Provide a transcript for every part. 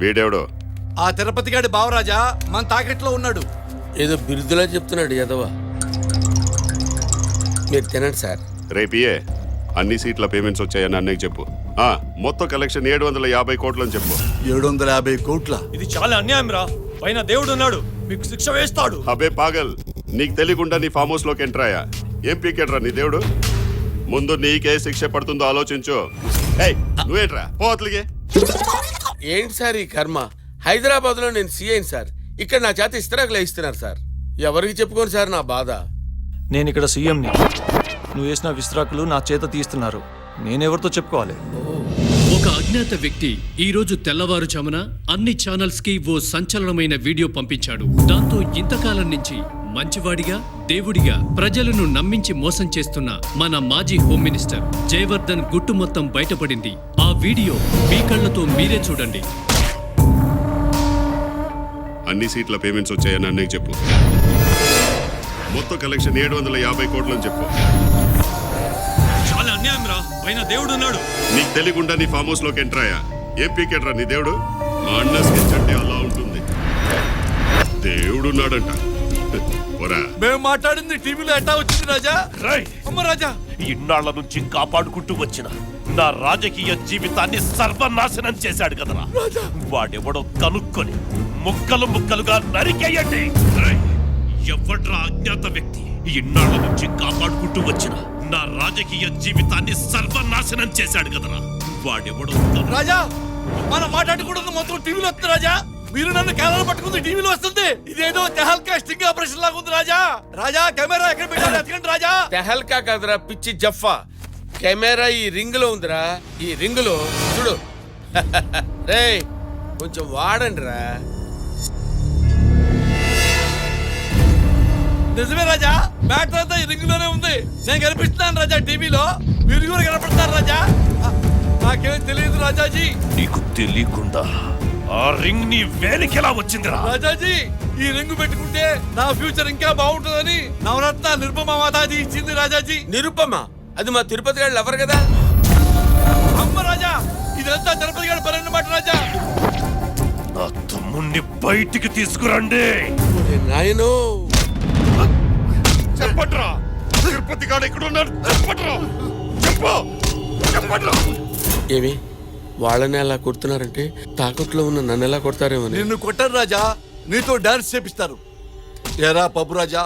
వీడెవడో? ఆ తిరుపతి గాడి బావరాజా మన తాకెట్లో ఉన్నాడు. ఏదో బిరుదులా చెప్తున్నాడు యదవ. మీరు తినండి సార్. రేపియే అన్ని సీట్ల పేమెంట్స్ వచ్చాయని అన్నయ్య చెప్పు. ఆ మొత్తం కలెక్షన్ ఏడు వందల యాభై కోట్లని చెప్పు. ఏడు వందల యాభై కోట్ల? ఇది చాలా అన్యాయం రా. పైన దేవుడు ఉన్నాడు. మీకు శిక్ష వేస్తాడు. అబే పాగల్ నీకు తెలియకుండా నీ ఫామ్ హౌస్లోకి ఎంటర్ అయ్యా. ఏం పీకెట్రా నీ దేవుడు? ముందు నీకే శిక్ష పడుతుందో ఆలోచించు. ఏయ్ నువ్వేంట్రా? పోతలిగే ఏంటి సార్ ఈ కర్మ? హైదరాబాద్లో నేను సీఐని సార్. ఇక్కడ నా చేత ఇస్తరాకులు ఇస్తున్నారు సార్. ఎవరికి చెప్పుకోను సార్ నా బాధ? నేను ఇక్కడ సీఎంని నువ్వు వేసిన విస్త్రాకులు నా చేత తీస్తున్నారు నేనెవరితో చెప్పుకోవాలి? ఒక అజ్ఞాత వ్యక్తి ఈ రోజు తెల్లవారుజామున అన్ని ఛానల్స్కి ఓ సంచలనమైన వీడియో పంపించాడు. దాంతో ఇంతకాలం నుంచి మంచివాడిగా దేవుడిగా ప్రజలను నమ్మించి మోసం చేస్తున్న మన మాజీ హోమ్ మినిస్టర్ జయవర్ధన్ గుట్టు మొత్తం బయటపడింది. ఆ వీడియో మీ కళ్ళతో మీరే చూడండి. అన్ని సీట్ల పేమెంట్స్ వచ్చాయని అన్నయ్య చెప్పు. మొత్తం కలెక్షన్ ఏడు వందల యాభై కోట్లని చెప్పు. పైన దేవుడు ఉన్నాడు నీకు తెలియకుండా నీ ఫామ్ హౌస్లోకి ఎంటర్ అయ్యా. ఏం పీకెట్రా నీ దేవుడు? మా అన్న స్కెచ్ అంటే అలా ఉంటుంది. దేవుడున్నాడంట. పోరా. మేము మాట్లాడింది టీవీలో ఎట్టా వచ్చింది రాజా? రేయ్! అమ్మ రాజా. ఇన్నాళ్ళ నుంచి కాపాడుకుంటూ వచ్చిన నా రాజకీయ జీవితాన్ని సర్వనాశనం చేశాడు కదరా. వాడెవడో కనుక్కొని ముక్కలు ముక్కలుగా నరికేయండి. రేయ్! ఎవడ్రా అజ్ఞాత వ్యక్తి? ఇన్నాళ్ళ నుంచి కాపాడుకుంటూ వచ్చిన నా రాజకీయ జీవితాన్ని సర్వనాశనం చేశాడు కదరా. వాడెవడో రాజా మనం మాట్లాడకూడదు మొత్తం టీవీలో వస్తుంది రాజా. మీరు నన్ను కేరళ పట్టుకుంది టీవీలో వస్తుంది. ఇదేదో తెహల్ కాస్టింగ్ ఆపరేషన్ లాగా ఉంది రాజా. రాజా కెమెరా ఎక్కడ పెట్టారు ఎతకండి రాజా. తెహల్కా కాదురా పిచ్చి జఫా కెమెరా ఈ రింగ్లో ఉందిరా. ఈ రింగ్లో చూడు. రే కొంచెం వాడండి రా నిజమే రాజా. మ్యాటర్ అంతా ఈ రింగ్లోనే ఉంది. నేను కనిపిస్తున్నాను రాజా టీవీలో. మీరు కూడా కనపడుతున్నారు రాజా. నాకేం తెలియదు రాజాజీ. నీకు తెలియకుండా ఆ రింగ్ నీ వేలికెలా వచ్చిందిరా? రాజాజీ ఈ రింగ్ పెట్టుకుంటే నా ఫ్యూచర్ ఇంకా బాగుంటుందని నవరత్న నిర్మమ మాతాజీ ఇచ్చింది రాజాజీ. నిరుపమ? అది మా తిరుపతి గారు ఎవరు కదా. అమ్మ రాజా ఇదంతా తిరుపతి గారి పన్నెండు మాట రాజా. నా తమ్ముణ్ణి బయటికి తీసుకురండి. నాయనో చెప్పట్రా. తిరుపతి గాడు ఎక్కడున్నాడు చెప్పట్రా. చెప్పు. చెప్పట్రా. ఏమి వాళ్ళని అలా కొడుతున్నారంటే తాకట్లో ఉన్న నన్ను ఎలా కొడతారేమో నిన్ను కొట్టారు రాజా. నీతో డాన్స్ చేపిస్తారు. ఏరా పప్పు రాజా.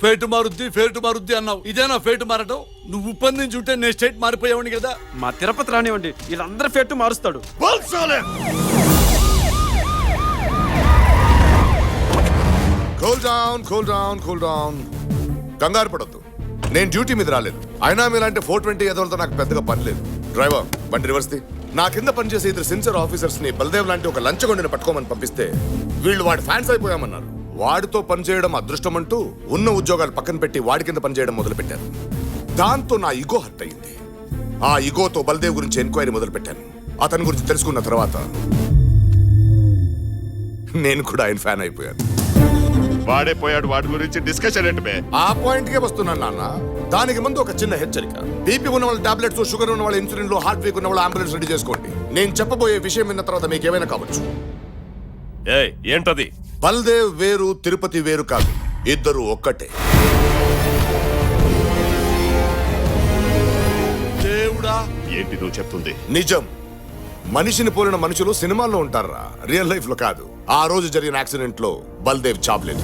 ఫేటు మారుద్ది ఫేటు మారుద్ది అన్నావు. ఇదేనా ఫేటు మారటం? నువ్వు ఉప్పందించి ఉంటే నేను స్టేట్ మారిపోయావని కదా. మా తిరుపతి రానివ్వండి. వీళ్ళందరూ ఫెట్టు మారుస్తాడు. Cool down cool down cool down కంగారు పడొద్దు. నేను డ్యూటీ మీద రాలేదు. అయినా మీలాంటి ఫోర్ ట్వంటీ ఎదవలతో నాకు పెద్దగా పని లేదు. డ్రైవర్ బండి రివర్స్ది నా కింద పనిచేసే ఇద్దరు సిన్సియర్ ఆఫీసర్స్ని బలదేవ్ లాంటి ఒక లంచగొండిని పట్టుకోమని పంపిస్తే వీళ్ళు వాడి ఫ్యాన్స్ అయిపోయామన్నారు. వాడితో పనిచేయడం అదృష్టం అంటూ ఉన్న ఉద్యోగాలు పక్కన పెట్టి వాడి కింద పనిచేయడం మొదలుపెట్టారు. దాంతో నా ఇగో హర్ట్ అయింది. ఆ ఇగోతో బల్దేవ్ గురించి ఎంక్వైరీ మొదలుపెట్టాను. అతని గురించి తెలుసుకున్న తర్వాత నేను కూడా ఆయన ఫ్యాన్ అయిపోయాను. వాడే పోయాడు వాడి గురించి డిస్కషన్ ఏంటి బే? ఆ పాయింట్ కే వస్తున్నాను నాన్న. దానికి ముందు ఒక చిన్న హెచ్చరిక. బీపీ ఉన్న వాళ్ళ టాబ్లెట్స్ షుగర్ ఉన్న వాళ్ళ ఇన్సులిన్లో హార్ట్ వీక్ ఉన్న వాళ్ళ అంబులెన్స్ రెడీ చేసుకోండి. నేను చెప్పబోయే విషయం విన్న తర్వాత మీకు ఏమైనా కావచ్చు. ఏయ్ ఏంటది? బల్దేవ్ వేరు తిరుపతి వేరు కాదు. ఇద్దరు ఒక్కటే. దేవుడా! ఏంటి నువ్వు చెప్తుంది? నిజం. మనిషిని పోలిన మనుషులు సినిమాల్లో ఉంటారా? రియల్ లైఫ్లో కాదు. ఆ రోజు జరిగిన యాక్సిడెంట్లో బల్దేవ్ చావలేదు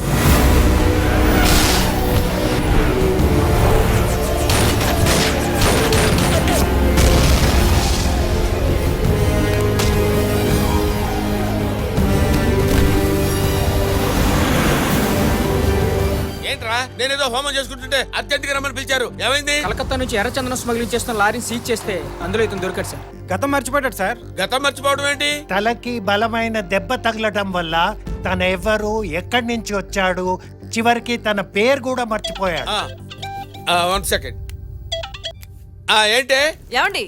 ఏంట్రా? నేనేదో హోమం చేసుకుంటుంటే అర్జెంట్గా రమ్మని పిలిచారు. ఏమైంది? కలకత్తా నుంచి ఎర్రచందనం స్మగ్లింగ్ చేస్తున్న లారీని సీజ్ చేస్తే అందులో ఇతను దొరికాడు సార్. గతం మర్చిపోయాడు సార్. గతం మర్చిపోవడం ఏంటి? తలకి బలమైన దెబ్బ తగలటం వల్ల తన ఎవరు ఎక్కడి నుంచి వచ్చాడు? చివరికి తన పేరు కూడా మర్చిపోయాడు. వన్ సెకండ్ ఆ ఏంటే? ఏమండి?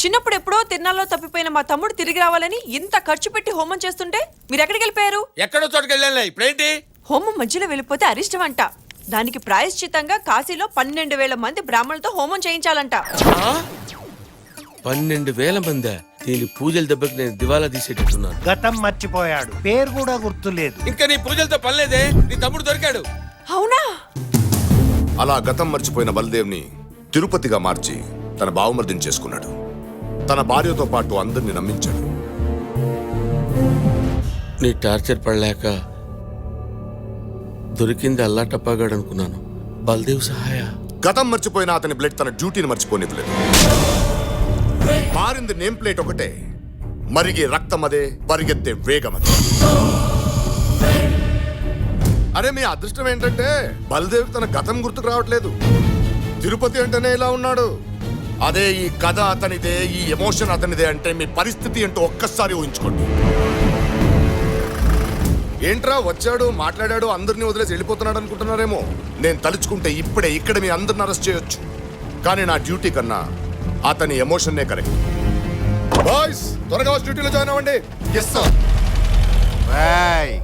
చిన్నప్పుడు ఎప్పుడో తిరునాళ్ళలో తప్పిపోయిన మా తమ్ముడు తిరిగి రావాలని ఇంత ఖర్చు పెట్టి హోమం చేస్తుంటే మీరు ఎక్కడికి వెళ్ళిపోయారు? ఎక్కడో చోటుకి వెళ్ళానులే. ఇప్పుడేంటి? హోమం మధ్యలో వెళ్ళిపోతే అరిష్టం అంట దానికి ప్రాయశ్చితంగా కాశీలో పన్నెండు వేల మంది బ్రాహ్మణులతో హోమం చేయించాలంట. ఆ? పన్నెండు వేల మంది? దీని పూజల దెబ్బకి నేను దివాలా తీసేటట్టున్నాను. గతం మర్చిపోయాడు. పేరు కూడా గుర్తులేదు. ఇంకా నీ పూజలతో పనిలేదే? నీ తమ్ముడు దొరికాడు. అవునా? అలా గతం మర్చిపోయిన బలదేవ్ని తిరుపతిగా మార్చి తన బావమర్దిని చేసుకున్నాడు. తన భార్యతో పాటు అందరిని నమ్మించాడు. నీ టార్చర్ పడలేక దొరికింది అల్లా అనుకున్నాను బల్దేవ్ సహాయ. గతం మర్చిపోయిన అతని బ్లడ్ తన డ్యూటీని మర్చిపోనివ్వలేదు మారింది నేమ్ ప్లేట్ ఒకటే. మరిగే రక్తం అదే పరిగెత్తే వేగం అదే. అరే మీ అదృష్టం ఏంటంటే బలదేవ్ తన గతం గుర్తుకు రావట్లేదు. తిరుపతి అంటేనే ఇలా ఉన్నాడు. అదే ఈ కథ అతనిదే ఈ ఎమోషన్ అతనిదే అంటే మీ పరిస్థితి ఏంటో ఒక్కసారి ఊహించుకోండి. ఏంట్రా వచ్చాడు మాట్లాడాడు అందరినీ వదిలేసి వెళ్ళిపోతున్నాడు అనుకుంటున్నారేమో? నేను తలుచుకుంటే ఇప్పుడే ఇక్కడ మీ అందరిని అరెస్ట్ చేయొచ్చు. కానీ నా డ్యూటీ కన్నా అతని ఎమోషన్నే కరెక్ట్. బాయ్స్ త్వరగా డ్యూటీలో జాయిన్ అవ్వండి. ఎస్ సార్ బాయ్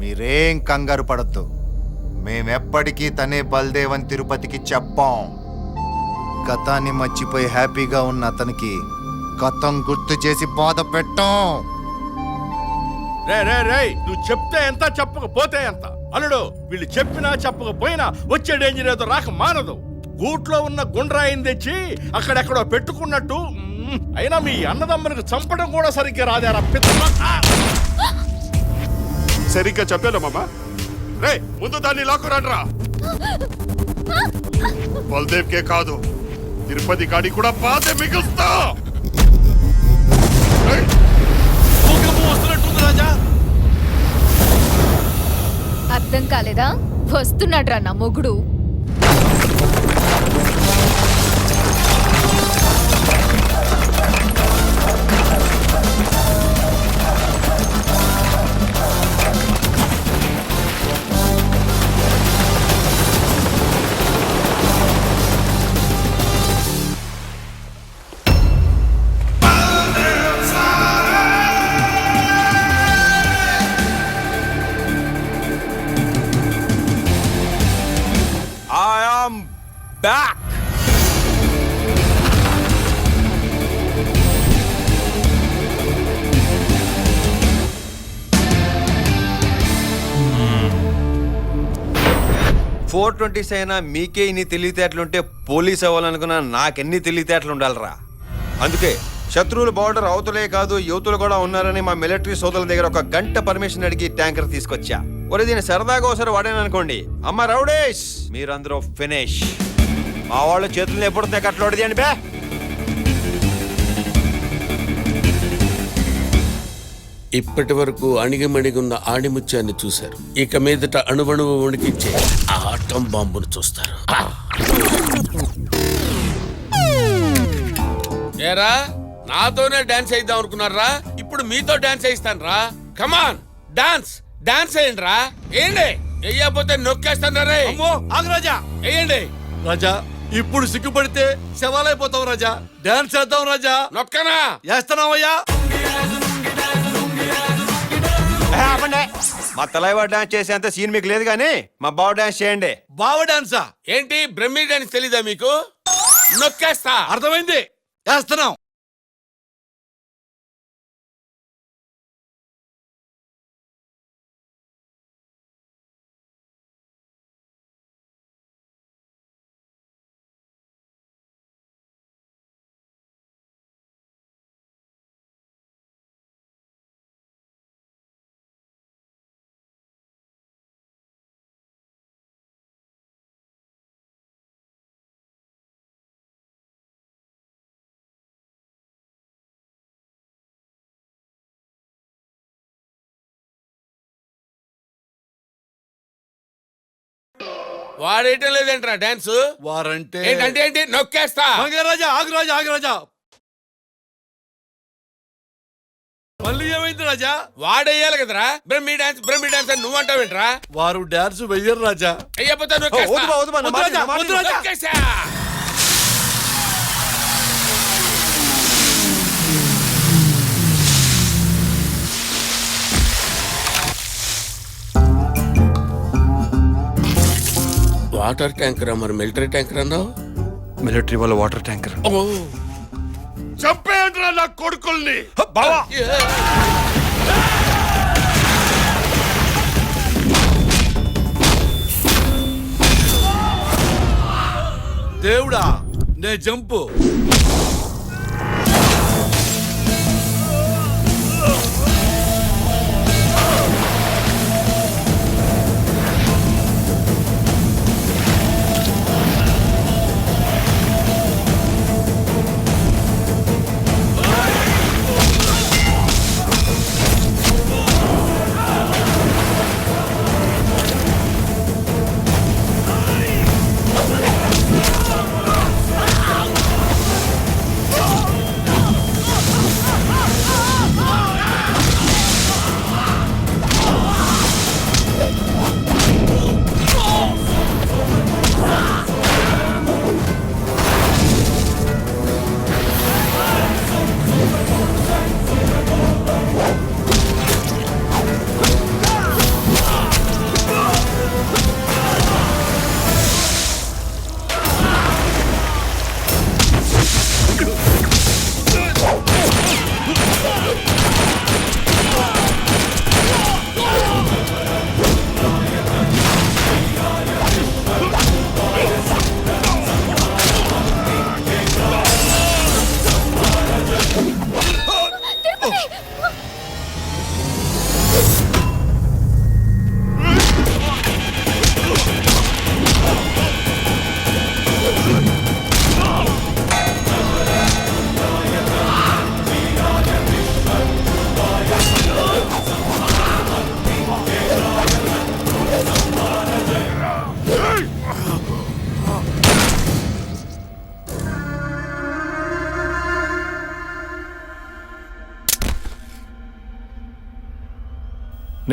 మీరేం కంగారు పడద్దు. మేమెప్పటికీ తనే బల్దేవన్ తిరుపతికి చెప్పాం. గతాన్ని మర్చిపోయి హ్యాపీగా ఉన్న అతనికి గతం గుర్తు చేసి బాధ పెట్టాం. రే రే రే నువ్వు చెప్తే ఎంత చెప్పకపోతే ఎంత? అల్లుడు వీళ్ళు చెప్పినా చెప్పకపోయినా వచ్చే డేంజర్ ఏదో రాక మానదు. గూట్లో ఉన్న గుండ్రాయిని తెచ్చి అక్కడెక్కడో పెట్టుకున్నట్టు అయినా మీ అన్నదమ్మునికి చంపడం కూడా సరిగ్గా రాదారా పిత్త సరిగ్గా చెప్పాను మామ? రే ముందు దాన్ని లాక్కురండ్రా. బల్దేవ్కే కాదు తిరుపతి కాడి కూడా బాధే మిగులుతా అర్థం కాలేదా? వస్తున్నాడ్రా నా మొగుడు. ఫోర్ ట్వంటీస్ అయినా మీకే ఇన్ని తెలివితేటలుంటే పోలీస్ అవ్వాలనుకున్నా నాకెన్ని తెలివితేటలు ఉండాలిరా. అందుకే శత్రువులు బార్డర్ అవతలే కాదు యువతులు కూడా ఉన్నారని మా మిలిటరీ సోదరుల దగ్గర ఒక గంట పర్మిషన్ అడిగి ట్యాంకర్ తీసుకొచ్చా. ఒరే దీన్ని సరదాగా ఒకసారి వాడాను అనుకోండి అమ్మ రౌడేష్! మీరందరూ ఫినిష్. మా వాళ్ళ చేతులు ఎప్పుడు కట్లోడిది అండి బే? ఇప్పటి వరకు అణిగిమణిగున్న ఆణిముత్యాన్ని చూశారు. ఇక మీదట అణువణువు వణికించే ఆ ఆటం బాంబును చూస్తారు. ఏరా నాతోనే డాన్స్ అయిద్దాం అనుకున్నారా? ఇప్పుడు మీతో డాన్స్ అయిస్తాను రా కమాన్ డాన్స్ డాన్స్ వేయండి. రా వెయ్యకపోతే నొక్కేస్తాను రే ఆగరాజా వేయండి. రాజా ఇప్పుడు సిగ్గుపడితే శవాలైపోతాం రాజా. డాన్స్ చేద్దాం రాజా. నొక్కనా? మా తలైవా డాన్స్ చేసేంత సీన్ మీకు లేదు కానీ మా బావ డాన్స్ చేయండి. బావ డాన్సా? ఏంటి? బ్రహ్మీ డాన్స్ తెలీదా మీకు? నొక్కేస్తా. అర్థమైంది? చేస్తున్నాం వాడేయటం లేదేంట్రా డాన్స్? వారంటే ఏంటంటే ఏంటి? నొక్కేస్తా. రాజా ఆగరాజా ఆగరాజా మళ్ళీ ఏమైంది రాజా? వాడేయాలి కదరా? బ్రహ్మీ డాన్స్ బ్రహ్మీ డాన్స్ అని నువ్వు అంటావేంట్రా వారు డాన్స్ వెయ్యరు రాజా. అయ్యపోతే వద్దు బా, వద్దు బా, నా మాట విను, నా మాట విను. నొక్కేసా వాటర్ ట్యాంకర్ మరి? మిలిటరీ ట్యాంకర్ అన్నావు? మిలిటరీ వాళ్ళ వాటర్ ట్యాంకర్. చంపేయండిరా నా కొడుకుల్ని. బావా. దేవుడా నే జంపు.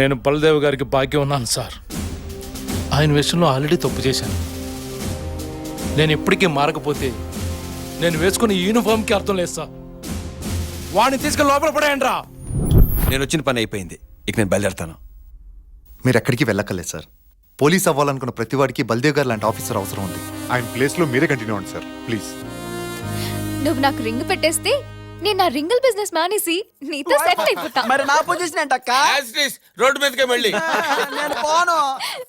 నేను బలదేవ్ గారికి భాగ్యం ఉన్నాను సార్. ఆయన విషయంలో ఆల్రెడీ తప్పు చేశాను. నేను ఎప్పటికీ మారకపోతే నేను వేసుకున్న యూనిఫామ్కి అర్థం లేదు సార్. వాడిని తీసుకెళ్ళి లోపల పడేయండి రా. నేను వచ్చిన పని అయిపోయింది. ఇక నేను బయలుదేరుతాను. మీరు ఎక్కడికి వెళ్ళక్కర్లేదు సార్. పోలీస్ అవ్వాలనుకున్న ప్రతి వాడికి బల్దేవ్ గారు లాంటి ఆఫీసర్ అవసరం ఉంది. ఆయన ప్లేస్లో మీరే కంటిన్యూ అవ్వండి సార్. ప్లీజ్. నువ్వు నాకు రింగ్ పెట్టేస్తే నేను నా రింగిల్ బిజినెస్ మానేసి నీతో సెట్ అయిపోతా. మరి నా పొజిషన్ ఏంటక్క? రోడ్డు మీదకే మళ్ళీ నేను పోను.